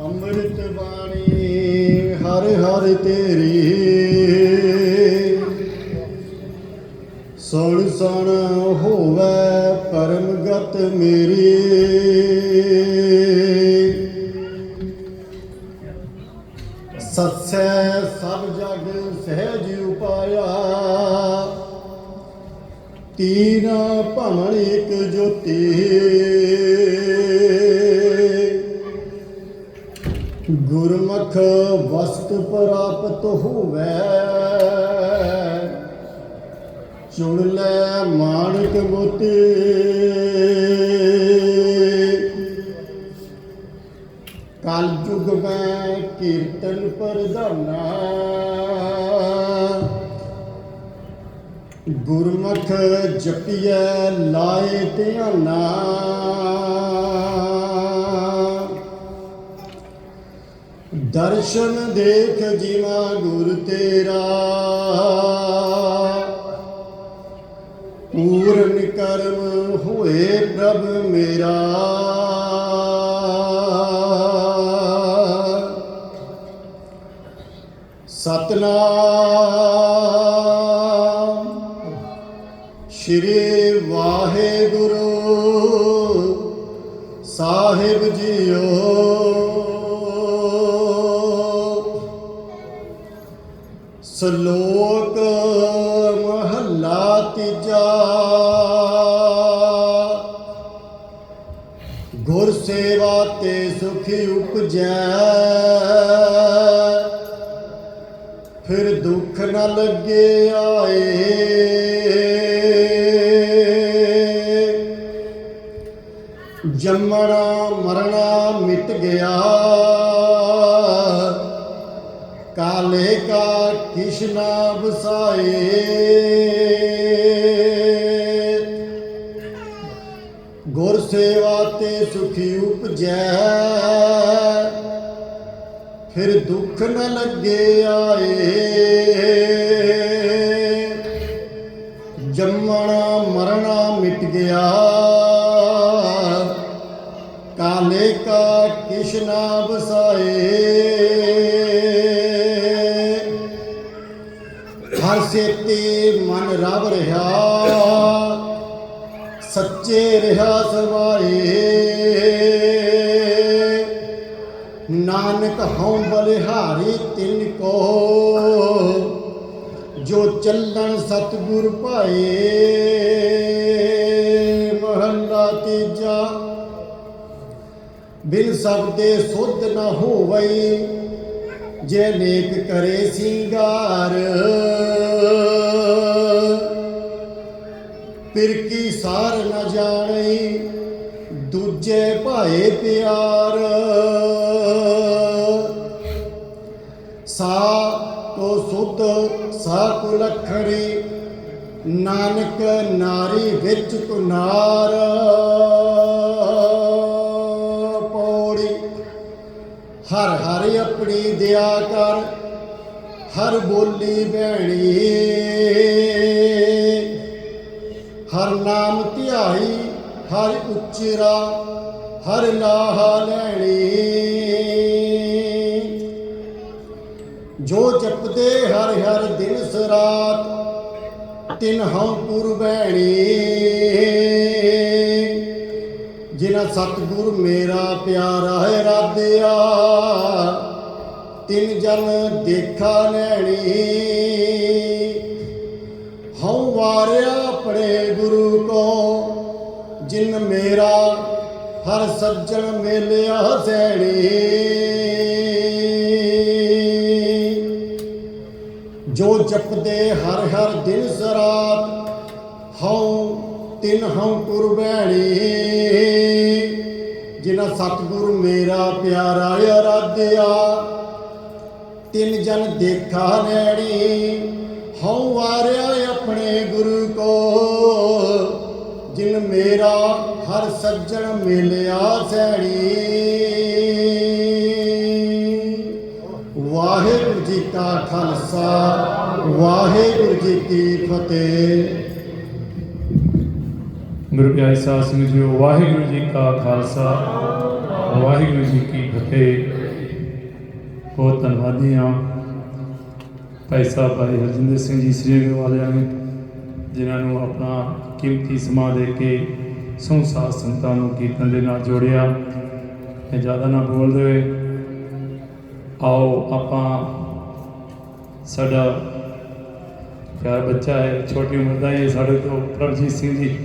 ਅੰਮ੍ਰਿਤ ਬਾਣੀ, ਹਰ ਹਰ ਤੇਰੀ। ਸੁਣ ਸਣ ਹੋਵੇ ਪਰਮ ਮੇਰੀ। ਸਤਸੈ ਸਭ ਜਗ ਸਹਿਜ ਉਪਾਇਆ। ਤੀਨ ਭਵਨ ਇਕ ਜੋਤੀ। ਗੁਰਮੁਖ ਵਸਤ ਪ੍ਰਾਪਤ ਹੋਵੇ, ਚੁਣ ਲੈ ਮਾਣਕ ਮੋਤੀ। ਕਲ ਯੁਗ ਮੈਂ ਕੀਰਤਨ ਪ੍ਰਧਾਨਾ ਗੁਰਮੁਖ ਜਪੀਐ ਲਾਏ ਧਿਆਨਾ। ਦਰਸ਼ਨ ਦੇਖ ਜੀਵਾ ਗੁਰ ਤੇਰਾ। ਪੂਰਨ ਕਰਮ ਹੋਏ ਪ੍ਰਭ ਮੇਰਾ। ਸਤਨਾਮ। ਸ਼੍ਰੀ ਵਾਹਿਗੁਰੂ ਸਾਹਿਬ ਜੀਓ। ਸ਼ਲੋਕ ਮਹੱਲਾ ਤੀਜਾ। ਗੁਰ ਸੇਵਾ ਤੇ ਸੁਖੀ ਉਪਜੈ। ਫਿਰ ਦੁੱਖ ਨਾ ਲੱਗੇ ਆਏ। ਜੰਮਣਾ ਮਰਣਾ ਮਿਟ ਗਿਆ। ਕਾਲੇ ਕਾ ਕਿਸ਼ਨਾ ਵਸਾਏ। ਗੁਰ ਸੇਵਾ ਤੇ ਸੁਖੀ ਉਪਜੈ। ਫਿਰ ਦੁੱਖ ਨ ਲੱਗੇ ਆਏ। ਜੰਮਣਾ ਮਰਣਾ ਮਿਟ ਗਿਆ। ਹਰ ਮਨ ਰਵ ਰਿਹਾ, ਸੱਚੇ ਰਿਹਾ ਸਮਾਏ ਨਾਨਕ ਹਉ ਬਲਿਹਾਰੀ ਤਿਨ ਕੋ, ਜੋ ਚੱਲਣ ਸਤਿਗੁਰ ਭਾਏ। ਮਹੱਲਾ ਤੀਜਾ, ਬਿਨ ਸਭ ਦੇ ਸੁਧ ਨਾ ਹੋਵਈ ਜੇ ਨੇਕ ਕਰੇ ਸਿੰਗਾਰ, ਫਿਰ ਕੀ ਸਾਰ ਨ ਜਾਣਈ ਦੂਜੇ ਭਾਏ ਪਿਆਰ? ਸਾ ਤੋ ਸੁਧ, ਸਾ ਕੋ ਲਖੜੀ ਨਾਨਕ ਨਾਰੀ ਵਿੱਚ ਕੁਨਾਰ ਪੌੜੀ ਹਰ ਹਰ ਆਪਣੀ ਦਇਆ ਕਰ, ਹਰ ਬੋਲੀ ਭੈਣੀ। ਹਰ ਨਾਮ ਧਿਆਈ, ਹਰ ਉਚਰਾ, ਹਰ ਲਾਹਾ ਲੈਣੀ। ਜੋ ਜਪਦੇ ਹਰ ਹਰ ਦਿਨ ਸਰਾਤ ਤਿਨ ਹਉ ਪੁਰ ਬਹਿਣੀ ਜਿਨਾ ਸਤਿਗੁਰ ਮੇਰਾ ਪਿਆਰਾ ਹੈ ਰਾਧਿਆ, ਤਿਨ ਜਨ ਦੇਖਾ ਲੈਣੀ ਹਉ ਵਾਰਿਆ ਆਪਣੇ ਗੁਰੂ ਕੋ, ਜਿਨ ਮੇਰਾ ਹਰ ਸੱਜਣ ਮੇਲਿਆ ਸੈਣੀ। ਜੋ ਜਪਦੇ ਹਰ ਹਰ ਦਿਨ ਸਰਾਤ ਹਉ ਤਿਨ ਹਉ ਕੁਰਬੈਣੀ ਜਿਨਾ ਸਤਿਗੁਰ ਮੇਰਾ ਪਿਆਰਾ ਅਰਾਧਿਆ, ਤਿਨ ਜਨ ਦੇਖਾ ਨੈਣੀ। ਹਉ ਵਾਰਿਆ ਆਪਣੇ ਗੁਰੂ ਕੋ, ਜਿਨ ਮੇਰਾ ਹਰ ਸੱਜਣ ਮਿਲਿਆ ਸੈਣੀ। ਵਾਹਿਗੁਰੂ ਜੀ ਕਾ ਖਾਲਸਾ, ਵਾਹਿਗੁਰੂ ਜੀ ਕੀ ਫਤਿਹ। ਗੁਰੂ ਪਿਆਰੇ ਸਾਹਿਬ ਸਿੰਘ ਜੀ ਵਾਹਿਗੁਰੂ ਜੀ ਕਾ ਖਾਲਸਾ, ਵਾਹਿਗੁਰੂ ਜੀ ਕੀ ਫਤਿਹ। ਬਹੁਤ ਧੰਨਵਾਦੀ ਹਾਂ ਭਾਈ ਸਾਹਿਬ ਭਾਈ ਹਰਜਿੰਦਰ ਸਿੰਘ ਜੀ, ਸ੍ਰੀ ਨਗਰ ਵਾਲਿਆਂ ਨੇ, ਜਿਨ੍ਹਾਂ ਨੂੰ ਆਪਣਾ ਕੀਮਤੀ ਸਮਾਂ ਦੇ ਕੇ ਸੰਸਾਰ ਸੰਤਾਂ ਨੂੰ ਕੀਰਤਨ ਦੇ ਨਾਲ ਜੋੜਿਆ। ਇਹ ਜ਼ਿਆਦਾ ਨਾ ਬੋਲਦੇ ਹੋਏ, ਆਓ ਆਪਾਂ, ਸਾਡਾ ਪਿਆਰ ਬੱਚਾ ਹੈ, ਛੋਟੀ ਉਮਰ ਦਾ ਇਹ ਸਾਡੇ ਤੋਂ, ਪ੍ਰਭਜੀਤ ਸਿੰਘ ਜੀ।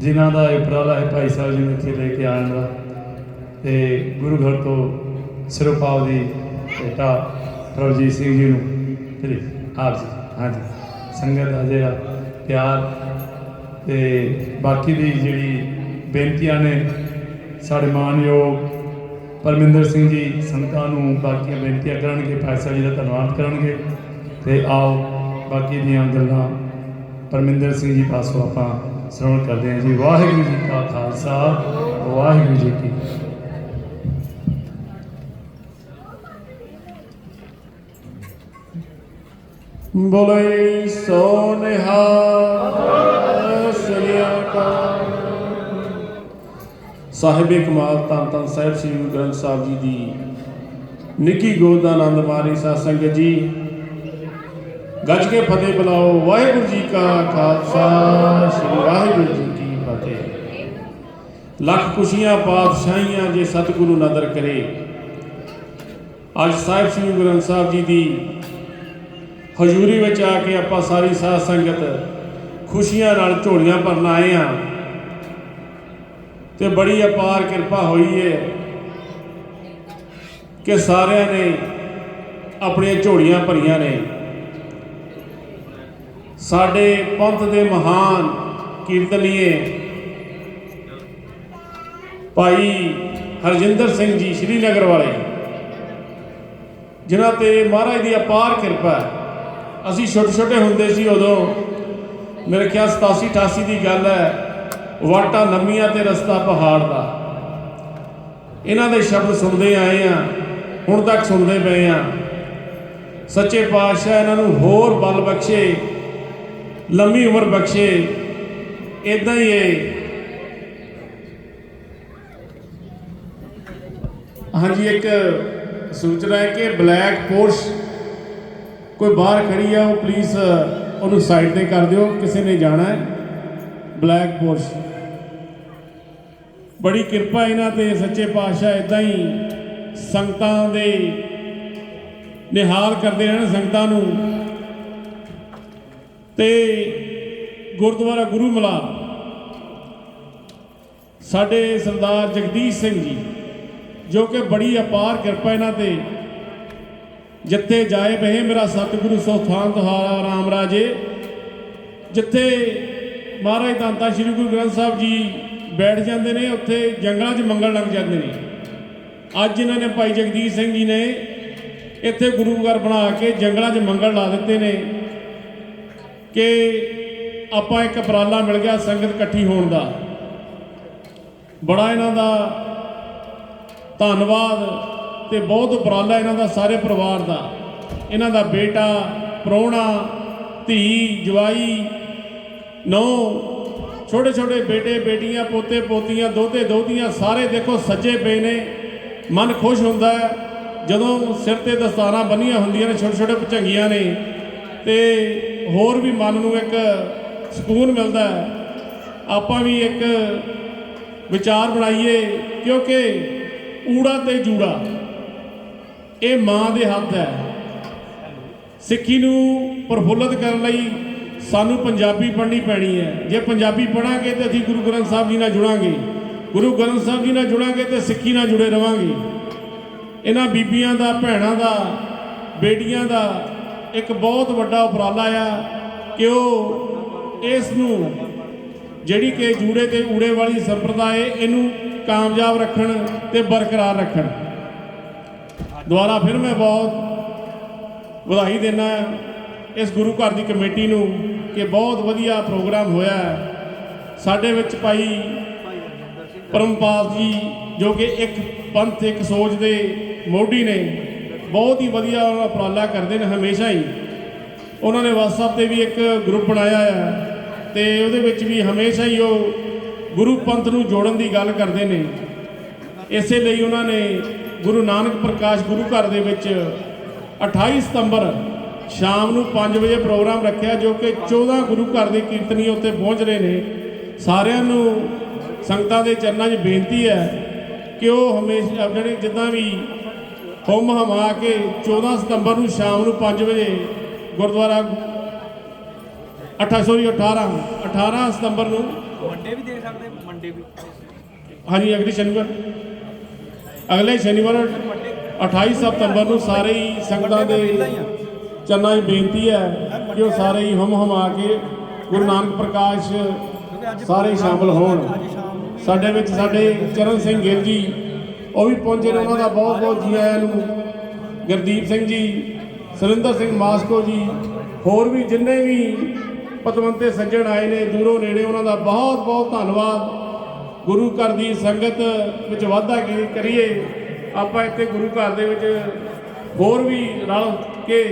ਜਿਨ੍ਹਾਂ ਦਾ ਇਹ ਉਪਰਾਲਾ ਹੈ ਭਾਈ ਸਾਹਿਬ ਜੀ ਨੂੰ ਇੱਥੇ ਲੈ ਕੇ ਆਉਣ ਦਾ ਤੇ ਗੁਰੂ ਘਰ ਤੋਂ ਸਿਰੋਪਾਵ ਦੀ ਬੇਟਾ ਪ੍ਰਭਜੀਤ ਸਿੰਘ ਜੀ ਨੂੰ ਤੇ ਆਪ ਜੀ। ਹਾਂਜੀ। ਸੰਗਤ ਦਾ ਜਿਹੜਾ ਪਿਆਰ ਤੇ ਬਾਕੀ ਦੀ ਜਿਹੜੀ ਬੇਨਤੀਆਂ ਨੇ ਸਾਡੇ ਮਾਨਯੋਗ ਪਰਮਿੰਦਰ ਸਿੰਘ ਜੀ ਸੰਤਾਂ ਨੂੰ ਬਾਕੀਆਂ ਬੇਨਤੀਆਂ ਕਰਨਗੇ, ਭਾਈ ਸਾਹਿਬ ਜੀ ਦਾ ਧੰਨਵਾਦ ਕਰਨਗੇ ਤੇ ਆਓ ਬਾਕੀ ਦੀਆਂ ਗੱਲਾਂ ਪਰਮਿੰਦਰ ਸਿੰਘ ਜੀ ਪਾਸੋਂ ਆਪਾਂ ਸ਼ਰਵਣ ਕਰਦੇ ਹਾਂ ਜੀ। ਵਾਹਿਗੁਰੂ ਜੀ ਕਾ ਖਾਲਸਾ, ਵਾਹਿਗੁਰੂ ਜੀ ਕੀ ਫਤਿਹ। ਬੋਲੇ ਸੋ ਨਿਹਾਲ ਸ੍ਰੀ ਸਾਹਿਬੇ ਕਮਾਲ ਧੰਨ ਧੰਨ ਸਾਹਿਬ, ਸ੍ਰੀ ਗੁਰੂ ਗ੍ਰੰਥ ਸਾਹਿਬ ਜੀ ਦੀ ਨਿੱਕੀ ਗੋਦ ਦਾ ਆਨੰਦ ਮਾਰੀ ਸਾਧ ਸੰਗਤ ਜੀ। ਗੱਜ ਕੇ ਫਤਿਹ ਬੁਲਾਓ। ਵਾਹਿਗੁਰੂ ਜੀ ਕਾ ਖਾਲਸਾ, ਸ੍ਰੀ ਵਾਹਿਗੁਰੂ ਜੀ ਕੀ ਫਤਿਹ। ਲੱਖ ਖੁਸ਼ੀਆਂ, ਪਾਤਸ਼ਾਹੀਆਂ ਜੇ ਸਤਿਗੁਰੂ ਨਦਰ ਕਰੇ। ਅੱਜ ਸਾਹਿਬ ਸ੍ਰੀ ਗੁਰੂ ਗ੍ਰੰਥ ਸਾਹਿਬ ਜੀ ਦੀ ਹਜ਼ੂਰੀ ਵਿੱਚ ਆ ਕੇ ਆਪਾਂ ਸਾਰੀ ਸਾਧ ਸੰਗਤ ਖੁਸ਼ੀਆਂ ਨਾਲ ਝੋਲੀਆਂ ਭਰਨ ਆਏ ਆ ਤੇ ਬੜੀ ਅਪਾਰ ਕਿਰਪਾ ਹੋਈ ਹੈ ਕਿ ਸਾਰਿਆਂ ਨੇ ਆਪਣੀਆਂ ਝੋਲੀਆਂ ਭਰੀਆਂ ਨੇ। ਸਾਡੇ ਪੰਥ ਦੇ ਮਹਾਨ ਕੀਰਤਨੀਏ ਭਾਈ ਹਰਜਿੰਦਰ ਸਿੰਘ ਜੀ, ਸ਼੍ਰੀਨਗਰ ਵਾਲੇ। ਜਿਨ੍ਹਾਂ ਤੇ ਮਹਾਰਾਜ ਦੀ ਅਪਾਰ ਕਿਰਪਾ ਅਸੀਂ ਛੋਟੇ ਛੋਟੇ ਹੁੰਦੇ ਸੀ ਉਦੋਂ ਮੇਰੇ ਖਿਆਲ 87 88 ਦੀ ਗੱਲ ਹੈ, ਵਾਟਾ ਨੰਮੀਆਂ ਤੇ ਰਸਤਾ ਪਹਾੜ ਦਾ। ਇਹਨਾਂ ਦੇ ਸ਼ਬਦ ਸੁਣਦੇ ਆਏ ਆ ਹੁਣ ਤੱਕ ਸੁਣਦੇ ਪਏ ਆ ਸੱਚੇ ਪਾਤਸ਼ਾਹ ਇਹਨਾਂ ਨੂੰ ਹੋਰ ਬਲ ਬਖਸ਼ੇ। ਲੰਮੀ ਉਮਰ ਬਖਸ਼ੇ ਇਦਾਂ ਹੀ ਇਹ। ਹਾਂਜੀ, ਇੱਕ ਸੂਚਨਾ ਹੈ ਕਿ ਬਲੈਕ ਪੋਰਸ਼ ਕੋਈ ਬਾਹਰ ਖੜੀ ਆ, ਉਹ ਪਲੀਜ਼ ਉਹਨੂੰ ਸਾਈਡ ਤੇ ਕਰ ਦਿਓ, ਕਿਸੇ ਨੇ ਜਾਣਾ ਹੈ। Black Porsche. ਬੜੀ ਕਿਰਪਾ ਇਹਨਾਂ ਤੇ, ਸੱਚੇ ਪਾਤਸ਼ਾਹ ਇਦਾਂ ਹੀ ਸੰਗਤਾਂ ਦੇ ਨਿਹਾਲ ਕਰਦੇ ਰਹਿਣ, ਸੰਗਤਾਂ ਨੂੰ ਤੇ ਗੁਰਦੁਆਰਾ ਗੁਰੂ ਮਲਾ ਸਾਡੇ ਸਰਦਾਰ ਜਗਦੀਸ਼ ਸਿੰਘ ਜੀ, ਜੋ ਕਿ ਬੜੀ ਅਪਾਰ ਕਿਰਪਾ ਇਹਨਾਂ ਤੇ ਜਿੱਥੇ ਜਾਏ ਬਹਿ ਮੇਰਾ ਸਤਿਗੁਰੂ ਸੋ ਥਾਨ ਤੁਹਾਰਾ ਰਾਮ ਰਾਜੇ, ਜਿੱਥੇ ਮਹਾਰਾਜ ਦਾਤਾ ਸ੍ਰੀ ਗੁਰੂ ਗ੍ਰੰਥ ਸਾਹਿਬ ਜੀ ਬੈਠ ਜਾਂਦੇ ਨੇ, ਉੱਥੇ ਜੰਗਲਾਂ 'ਚ ਮੰਗਣ ਲੱਗ ਜਾਂਦੇ ਨੇ। ਅੱਜ ਇਹਨਾਂ ਨੇ ਭਾਈ ਜਗਦੀਸ਼ ਸਿੰਘ ਜੀ ਨੇ ਇੱਥੇ ਗੁਰੂ ਘਰ ਬਣਾ ਕੇ ਜੰਗਲਾਂ 'ਚ ਮੰਗਣ ਲਾ ਦਿੱਤੇ ਨੇ। ਕਿ ਆਪਾਂ ਇੱਕ ਉਪਰਾਲਾ ਮਿਲ ਗਿਆ ਸੰਗਤ ਇਕੱਠੀ ਹੋਣ ਦਾ। ਬੜਾ ਇਹਨਾਂ ਦਾ ਧੰਨਵਾਦ ਤੇ ਬਹੁਤ ਉਪਰਾਲਾ ਇਹਨਾਂ ਦਾ ਸਾਰੇ ਪਰਿਵਾਰ ਦਾ। ਇਹਨਾਂ ਦਾ ਬੇਟਾ, ਪ੍ਰਾਹੁਣਾ, ਧੀ, ਜਵਾਈ ਨੌ ਛੋਟੇ ਛੋਟੇ ਬੇਟੇ, ਬੇਟੀਆਂ, ਪੋਤੇ, ਪੋਤੀਆਂ ਦੋਤੇ ਦੋਤੀਆਂ ਸਾਰੇ ਦੇਖੋ ਸੱਜੇ ਪਏ ਨੇ। ਮਨ ਖੁਸ਼ ਹੁੰਦਾ ਹੈ ਜਦੋਂ ਸਿਰ ਤੇ ਦਸਤਾਰਾਂ ਬੰਨੀਆਂ ਹੁੰਦੀਆਂ ਨੇ ਛੋਟੇ ਛੋਟੇ ਭਚੰਗੀਆਂ ਨੇ। ਤੇ ਹੋਰ ਵੀ ਮਨ ਨੂੰ ਇੱਕ ਸਕੂਨ ਮਿਲਦਾ ਹੈ। ਆਪਾਂ ਵੀ ਇੱਕ ਵਿਚਾਰ ਬਣਾਈਏ, ਕਿਉਂਕਿ ਊੜਾ ਤੇ ਜੂੜਾ, ਇਹ ਮਾਂ ਦੇ ਹੱਥ ਹੈ। ਸਿੱਖੀ ਨੂੰ ਪ੍ਰਫੁੱਲਤ ਕਰਨ ਲਈ ਸਾਨੂੰ ਪੰਜਾਬੀ ਪੜ੍ਹਨੀ ਪੈਣੀ ਹੈ। ਜੇ ਪੰਜਾਬੀ ਪੜਾਂਗੇ ਤੇ ਅਸੀਂ ਗੁਰੂ ਗ੍ਰੰਥ ਸਾਹਿਬ ਜੀ ਨਾਲ ਜੁੜਾਂਗੇ। ਗੁਰੂ ਗ੍ਰੰਥ ਸਾਹਿਬ ਜੀ ਨਾਲ ਜੁੜਾਂਗੇ ਤੇ ਸਿੱਖੀ ਨਾਲ ਜੁੜੇ ਰਵਾਂਗੇ। ਇਹਨਾਂ ਬੀਬੀਆਂ ਦਾ, ਭੈਣਾਂ ਦਾ, ਬੇਟੀਆਂ ਦਾ ਇੱਕ ਬਹੁਤ ਵੱਡਾ ਉਪਰਾਲਾ ਆ ਕਿ ਉਹ ਇਸ ਨੂੰ ਜਿਹੜੀ ਕਿ ਜੂੜੇ ਤੇ ਊੜੇ ਵਾਲੀ ਸੰਪਰਦਾਇ ਇਹਨੂੰ ਕਾਮਯਾਬ ਰੱਖਣ ਤੇ ਬਰਕਰਾਰ ਰੱਖਣ। ਦੁਆਰਾ ਫਿਰ ਮੈਂ ਬਹੁਤ ਵਧਾਈ ਦੇਣਾ ਇਸ ਗੁਰੂ ਘਰ ਦੀ ਕਮੇਟੀ ਨੂੰ ਕਿ ਬਹੁਤ ਵਧੀਆ ਪ੍ਰੋਗਰਾਮ ਹੋਇਆ ਸਾਡੇ ਵਿੱਚ ਭਾਈ ਪਰਮਪਾਲ ਜੀ ਜੋ ਕਿ ਇੱਕ ਪੰਥ, ਇੱਕ ਸੋਚ ਦੇ ਮੋਢੀ ਨੇ ਬਹੁਤ ਹੀ ਵਧੀਆ ਉਪਰਾਲਾ ਕਰਦੇ ਨੇ ਹਮੇਸ਼ਾ ਹੀ। ਉਹਨਾਂ ਨੇ WhatsApp ਤੇ ਵੀ ਇੱਕ ਗਰੁੱਪ ਬਣਾਇਆ ਹੈ ਤੇ ਉਹਦੇ ਵਿੱਚ ਵੀ ਹਮੇਸ਼ਾ ਹੀ ਉਹ ਗੁਰੂ ਪੰਥ ਨੂੰ ਜੋੜਨ ਦੀ ਗੱਲ ਕਰਦੇ ਨੇ। ਇਸੇ ਲਈ ਉਹਨਾਂ ਨੇ ਗੁਰੂ ਨਾਨਕ ਪ੍ਰਕਾਸ਼ ਗੁਰੂ ਘਰ ਦੇ ਵਿੱਚ 28 ਸਤੰਬਰ ਸ਼ਾਮ ਨੂੰ 5 ਵਜੇ ਪ੍ਰੋਗਰਾਮ ਰੱਖਿਆ ਜੋ ਕਿ 14 ਗੁਰੂ ਘਰ ਦੇ ਕੀਰਤਨੀ ਉੱਤੇ ਪਹੁੰਚ ਰਹੇ ਨੇ। ਸਾਰਿਆਂ ਨੂੰ ਸੰਗਤਾਂ ਦੇ ਚਰਨਾਂ 'ਚ ਬੇਨਤੀ ਹੈ ਕਿ ਉਹ ਹਮੇਸ਼ਾ ਜਿਹੜੇ ਜਿੱਦਾਂ ਵੀ ਹੁਮ ਹਮਾ ਕੇ 14 ਸਤੰਬਰ ਨੂੰ ਸ਼ਾਮ ਨੂੰ 5 ਵਜੇ ਗੁਰਦੁਆਰਾ 18 18 18 ਸਤੰਬਰ ਨੂੰ। ਮੰਡੇ ਵੀ ਦੇ ਸਕਦੇ ਮੰਡੇ ਵੀ। ਹਾਂਜੀ ਅਗਲੇ ਸ਼ਨੀਵਾਰ। ਅਗਲੇ ਸ਼ਨੀਵਾਰ 28 ਸਤੰਬਰ ਨੂੰ ਸਾਰੇ ਹੀ ਸੰਗਤਾਂ ਦੇ ਚਰਨਾਂ 'ਚ ਬੇਨਤੀ ਹੈ ਕਿ ਉਹ ਸਾਰੇ ਹੀ ਹਮ ਹਮਾ ਕੇ ਗੁਰੂ ਨਾਨਕ ਪ੍ਰਕਾਸ਼ ਸਾਰੇ ਹੀ ਸ਼ਾਮਲ ਹੋਣ। ਸਾਡੇ ਵਿੱਚ ਸਾਡੇ ਚਰਨ ਸਿੰਘ ਗਿੱਲ ਜੀ ਉਹ ਵੀ ਪਹੁੰਚੇ ਨੇ, ਉਹਨਾਂ ਦਾ ਬਹੁਤ ਬਹੁਤ ਜੀ ਆਇਆਂ ਨੂੰ ਗੁਰਦੀਪ ਸਿੰਘ ਜੀ, ਸੁਰਿੰਦਰ ਸਿੰਘ ਮਾਸਕੋ ਜੀ, ਹੋਰ ਵੀ ਜਿੰਨੇ ਵੀ ਪਤਵੰਤੇ ਸੱਜਣ ਆਏ ਨੇ, ਦੂਰੋਂ ਨੇੜੇ, ਉਹਨਾਂ ਦਾ ਬਹੁਤ ਬਹੁਤ ਧੰਨਵਾਦ। ਗੁਰੂ ਘਰ ਦੀ ਸੰਗਤ ਵਿੱਚ ਵਾਧਾ ਕਰੀਏ। ਆਪਾਂ ਇੱਥੇ ਗੁਰੂ ਘਰ ਦੇ ਵਿੱਚ ਹੋਰ ਵੀ ਰਲ ਕੇ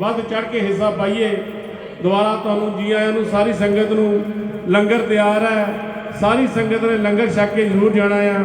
ਵੱਧ ਚੜ ਕੇ ਹਿੱਸਾ ਪਾਈਏ। ਦੁਬਾਰਾ ਤੁਹਾਨੂੰ ਜੀ ਆਇਆਂ ਨੂੰ ਸਾਰੀ ਸੰਗਤ ਨੂੰ ਲੰਗਰ ਤਿਆਰ ਹੈ। ਸਾਰੀ ਸੰਗਤ ਨੇ ਲੰਗਰ ਛਕ ਕੇ ਜ਼ਰੂਰ ਜਾਣਾ ਆ।